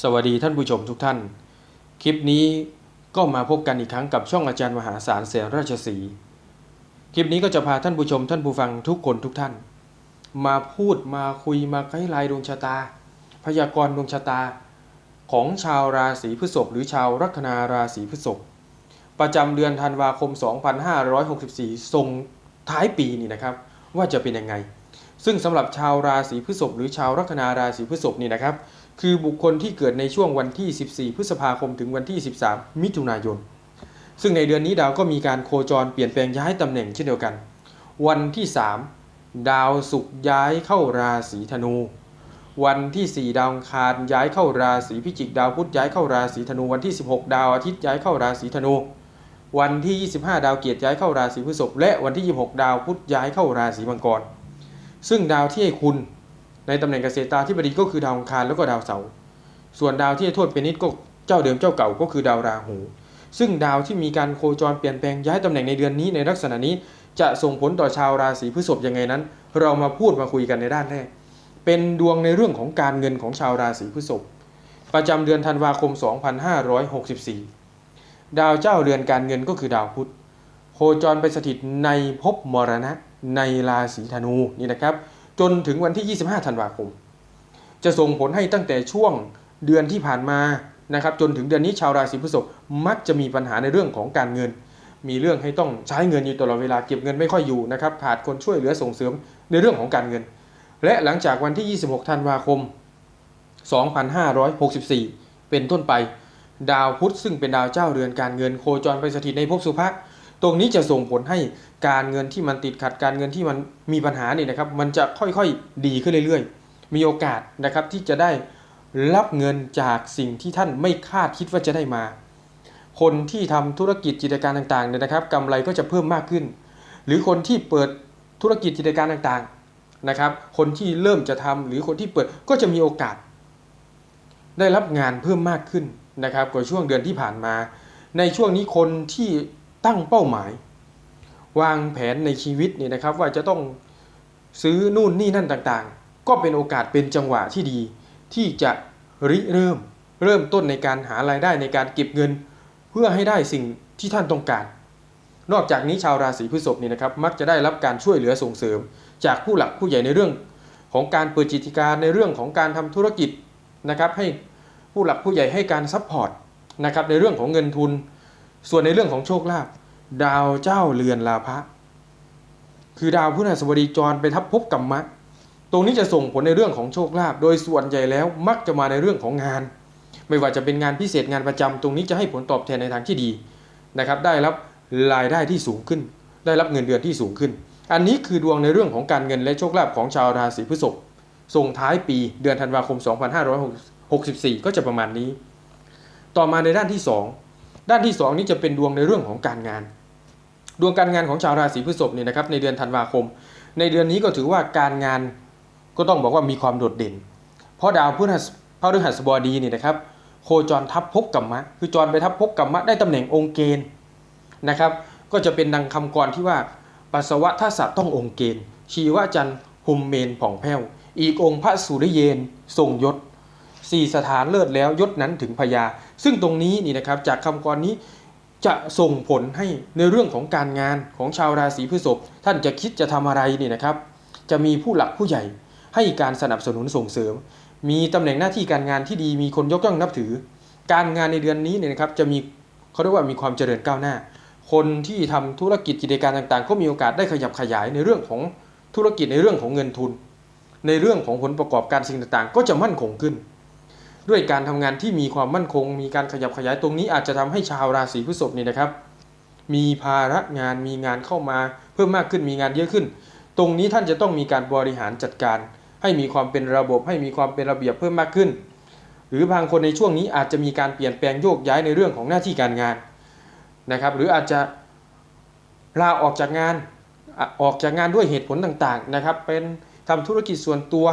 สวัสดีท่านผู้ชมทุกท่าน คลิปนี้ก็มาพบกันอีกครั้งกับช่องอาจารย์มหาสารเสนราชสีคลิปนี้ก็จะพาท่านผู้ชมท่านผู้ฟังทุกคนทุกท่าน มาพูดมาคุยมาไกด์ไลน์ดวงชะตา พยากรณ์ดวงชะตา ของชาวราศีพฤษภหรือชาวลัคนาราศีพฤษภประจำเดือนธันวาคม 2564 ทรงท้ายปีนี่นะครับ ว่าจะเป็นยังไง ซึ่งสำหรับชาวราศีพฤษภหรือชาวลัคนาราศีพฤษภนี่นะครับ คือบุคคลที่เกิดในช่วงวันที่ 14 พฤษภาคมถึงวันที่ 13 มิถุนายน ซึ่งในเดือนนี้ดาวก็มีการโคจรเปลี่ยนแปลงย้ายตำแหน่งเช่นเดียวกัน วันที่ 3 ดาวศุกร์ย้ายเข้าราศีธนู วันที่ 4 ดาวคารย้ายเข้าราศีพิจิก ดาวพุธย้ายเข้าราศีธนู วันที่ 16 ดาวอาทิตย์ย้ายเข้าราศีธนู วันที่ 25 ดาวเกียรติย้ายเข้าราศีพฤษภและวันที่ 26 ดาวพุธย้ายเข้าราศีมังกร ซึ่งดาวที่ให้คุณ ในตำแหน่งเกษตราธิบดีก็คือดาวอังคารแล้วก็ดาวเสาร์ส่วนดาวที่โทษเป็นนิดก็เจ้าเดิมเจ้าเก่าก็คือดาวราหู ซึ่งดาวที่มีการโคจรเปลี่ยนแปลงย้ายตำแหน่งในเดือนนี้ในลักษณะนี้จะส่งผลต่อชาวราศีพฤษภยังไงนั้น เรามาพูดมาคุยกันในด้านแรก เป็นดวงในเรื่องของการเงินของชาวราศีพฤษภประจำเดือนธันวาคม 2564 ดาวเจ้าเรือนการเงินก็คือดาวพุธโคจรไปสถิตในภพมรณะในราศีธนูนี่นะครับ จนถึงวันที่ 25 ธันวาคม จะส่งผลให้ตั้งแต่ช่วงเดือนที่ผ่านมานะครับจนถึงเดือนนี้ชาวราศีพฤษภมักจะมีปัญหาในเรื่องของการเงิน มีเรื่องให้ต้องใช้เงินอยู่ตลอดเวลาเก็บเงินไม่ค่อยอยู่นะครับขาดคนช่วยเหลือส่งเสริมในเรื่องของการเงิน และหลังจากวันที่ 26 ธันวาคม 2564 เป็นต้นไป ดาวพุธซึ่งเป็นดาวเจ้าเรือนการเงินโคจรไปสถิตในภพสุภะ ตรงนี้จะส่งผลให้การเงินที่มันติดขัดการเงินที่มันมีปัญหานี่นะครับ มันจะค่อยๆดีขึ้นเรื่อยๆ มีโอกาสนะครับที่จะได้รับเงินจากสิ่งที่ท่านไม่คาดคิดว่าจะได้มา คนที่ทำธุรกิจกิจการต่างๆเนี่ยนะครับกำไรก็จะเพิ่มมากขึ้น หรือคนที่เปิดธุรกิจกิจการต่างๆนะครับ คนที่เริ่มจะทำหรือคนที่เปิดก็จะมีโอกาส ได้รับงานเพิ่มมากขึ้นนะครับกว่าช่วงเดือนที่ผ่านมา ในช่วงนี้คนที่ ตั้งเป้าหมาย วางแผนในชีวิตนี่นะครับ ว่าจะต้องซื้อนู่นนี่นั่นต่างๆ ก็เป็นโอกาสเป็นจังหวะที่ดี ที่จะริเริ่มเริ่มต้นในการหารายได้ในการเก็บเงิน เพื่อให้ได้สิ่งที่ท่านต้องการ นอกจากนี้ชาวราศีพฤษภนี่นะครับ มักจะได้รับการช่วยเหลือส่งเสริม จากผู้หลักผู้ใหญ่ในเรื่อง ของการเปิดจิตการในเรื่องของการทำธุรกิจนะครับ ให้ผู้หลักผู้ใหญ่ให้การซัพพอร์ตนะครับในเรื่องของเงินทุน ส่วนในเรื่องของโชคลาภดาวเจ้าเรือนลาภะคือดาวพฤหัสบดีจรไปทับภพกรรมะ ตรงนี้จะส่งผลในเรื่องของโชคลาภโดยส่วนใหญ่แล้วมักจะมาในเรื่องของงาน ไม่ว่าจะเป็นงานพิเศษงานประจำตรงนี้จะให้ผลตอบแทนในทางที่ดีนะครับ ได้รับรายได้ที่สูงขึ้น ได้รับเงินเดือนที่สูงขึ้น อันนี้คือดวงในเรื่องของการเงินและโชคลาภของชาวราศีพฤษภส่งท้ายปีเดือนธันวาคม 2564 ก็จะประมาณนี้ ต่อมาในด้านที่ 2 ด้านที่ 2 นี้จะเป็นดวงในเรื่องของการงาน ดวงการงานของชาวราศีพฤษภเนี่ยนะครับในเดือนธันวาคม ในเดือนนี้ก็ถือว่าการงานก็ต้องบอกว่ามีความโดดเด่น เพราะดาวพฤหัสพฤหัสบดีเนี่ยนะครับ โคจรทับภพกรรมะ คือจรไปทับภพกรรมะได้ตำแหน่งองค์เกณฑ์นะครับ ก็จะเป็นดังคำกรที่ว่าปัสสาวะทัสสะต้ององค์เกณฑ์ชีวจันทร์หุมเมนผ่องแผ้ว อีกองค์พระสุริเยน ทรงยศ สี่สถานเลิศแล้วยศนั้นถึงพญาซึ่งตรงนี้นี่นะครับจากคำกรนี้จะส่งผลให้ในเรื่องของการงานของชาวราศีพฤษภท่านจะคิดจะทำอะไรนี่นะครับ จะมีผู้หลักผู้ใหญ่ให้การสนับสนุนส่งเสริม มีตำแหน่งหน้าที่การงานที่ดีมีคนยกย่องนับถือ การงานในเดือนนี้เนี่ยนะครับจะมีเขาเรียกว่ามีความเจริญก้าวหน้า คนที่ทำธุรกิจกิจการต่างๆ ก็มีโอกาสได้ขยับขยายในเรื่องของธุรกิจในเรื่องของเงินทุน ในเรื่องของผลประกอบการสิ่งต่างๆ ก็จะมั่นคงขึ้น ด้วยการทำงานที่มีความมั่นคง มีการขยับขยายตรงนี้อาจจะทำให้ชาวราศีพฤษภนี่นะครับ มีภาระงานมีงานเข้ามา เพิ่มมากขึ้นมีงานเยอะขึ้น ตรงนี้ท่านจะต้องมีการบริหารจัดการ ให้มีความเป็นระบบ ให้มีความเป็นระเบียบเพิ่มมากขึ้น หรือบางคนในช่วงนี้อาจจะมีการเปลี่ยนแปลงโยกย้ายในเรื่องของหน้าที่การงานนะครับหรืออาจจะลาออกจากงานอออกจากงานด้วยเหตุผลต่างๆนะครับเป็นทำธุรกิจส่วนตัว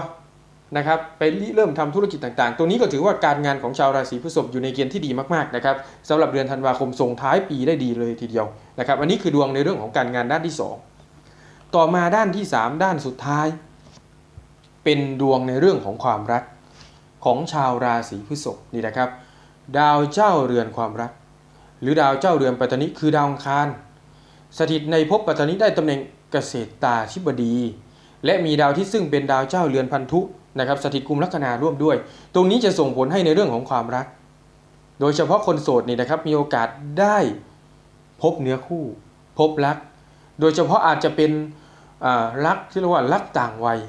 นะครับไปเริ่มทำธุรกิจต่างๆตรงนี้ก็ถือว่าการงานของชาวราศีพฤษภอยู่ในเกณฑ์ที่ดีมากๆนะครับสำหรับเดือนธันวาคมส่งท้ายปีได้ดีเลยทีเดียวนะครับอันนี้คือดวงในเรื่องของการงานด้านที่ 2 ต่อมาด้านที่ 3 ด้านสุดท้าย เป็นดวงในเรื่องของความรักของชาวราศีพฤษภนี่นะครับ ดาวเจ้าเรือนความรัก หรือดาวเจ้าเรือนปัตตนิคือดาวอังคาร สถิตในภพปัตตนิได้ตำแหน่งเกษตรตาธิบดี และมีดาวที่ซึ่งเป็นดาวเจ้าเรือนพันธุนะครับสถิตกุมลัคนาร่วมด้วย ตรงนี้จะส่งผลให้ในเรื่องของความรัก โดยเฉพาะคนโสดนี่นะครับมีโอกาสได้พบเนื้อคู่ พบรัก โดยเฉพาะอาจจะเป็นรักที่เรียกว่ารักต่างวัย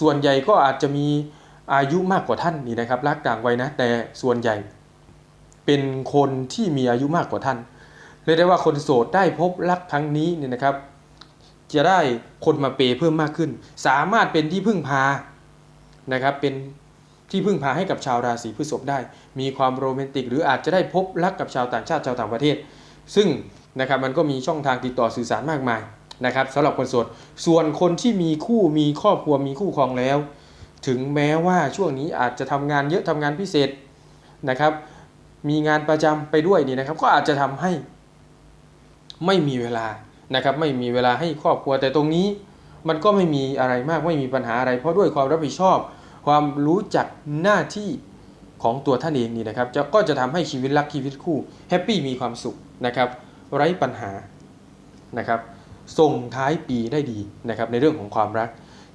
ส่วนใหญ่ก็อาจจะมีอายุมากกว่าท่านนี่นะครับรักต่างวัยนะแต่ส่วนใหญ่ เป็นคนที่มีอายุมากกว่าท่านเรียกได้ว่าคนโสดได้พบรักครั้งนี้เนี่ยนะครับ จะได้คนมาเปย์เพิ่มมากขึ้น สามารถเป็นที่พึ่งพานะครับเป็นที่พึ่งพาให้กับชาวราศีพฤษภได้ มีความโรแมนติก หรืออาจจะได้พบรักกับชาวต่างชาติชาวต่างประเทศ ซึ่งนะครับมันก็มีช่องทางติดต่อสื่อสารมากมายนะครับสำหรับคนโสดส่วนคนที่มีคู่มีครอบครัวมีคู่ครองแล้ว ถึงแม้ว่าช่วงนี้อาจจะทำงานเยอะทำงานพิเศษนะครับมีงานประจำไปด้วยนี่นะครับ ก็อาจจะทำให้ไม่มีเวลา นะครับไม่มีเวลาให้ครอบครัวแต่ตรงนี้ มันก็ไม่มีอะไรมากไม่มีปัญหาอะไร เพราะด้วยความรับผิดชอบ ความรู้จักหน้าที่ของตัวท่านเองนี่นะครับจะก็จะทำให้ชีวิตรักชีวิตคู่แฮปปี้มีความสุขนะครับ ไร้ปัญหานะครับส่งท้ายปีได้ดีนะครับในเรื่องของความรัก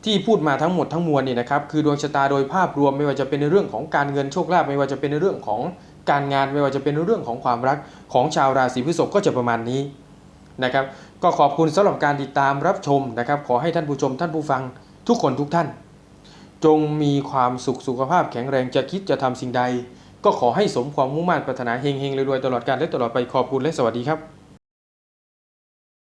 ที่พูดมาทั้งหมดทั้งมวลเนี่ยนะครับคือดวงชะตาโดยภาพรวมไม่ว่าจะเป็นในเรื่องของการเงินโชคลาภไม่ว่าจะเป็นในเรื่องของการงานไม่ว่าจะเป็นในเรื่องของความรักของชาวราศีพฤษภก็จะประมาณนี้นะครับ ก็ขอบคุณสำหรับการติดตามรับชมนะครับ ขอให้ท่านผู้ชมท่านผู้ฟังทุกคนทุกท่าน จงมีความสุขสุขภาพแข็งแรงจะคิดจะทำสิ่งใด ก็ขอให้สมความมุ่งมั่นปรารถนาเฮงๆรวยๆตลอดกาลและตลอดไปขอบคุณและสวัสดีครับ